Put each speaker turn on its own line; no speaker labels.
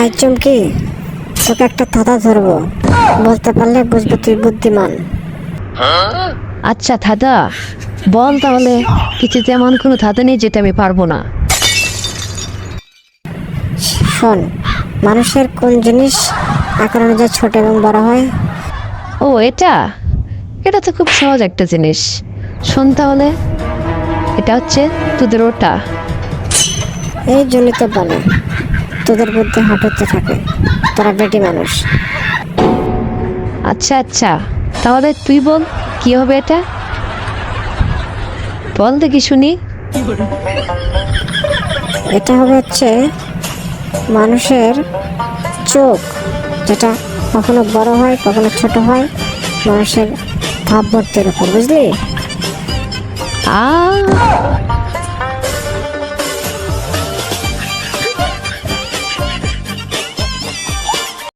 I চুমকি তোকে একটা থাতা ধরবো। বলতে পারলে বুঝব তুই বুদ্ধিমান।
আচ্ছা দাদা বল তাহলে কিছু তেমন কোনো ধাঁধা নেই যেটা আমি পারব না।
শোন মানুষের কোন জিনিস আকার অনুযায়ী ছোট এবং বড় হয়?
ও এটা? এটা তো খুব সহজ একটা জিনিস। শোন তাহলে এটা হচ্ছে তোদের ওটা।
এই জন্যই তো বলে তোদের বুদ্ধি হাঁটুতে থাকে। তোরা বেটি মানুষ।
আচ্ছা আচ্ছা। তাহলে তুই বল কি হবে এটা? বল দেখি শুনি।
এটা হবে হচ্ছে মানুষের চোখ যেটা কখনো বড় হয় কখনো ছোট হয় মানুষের ভাবমূর্তির উপর বুঝলি?
আ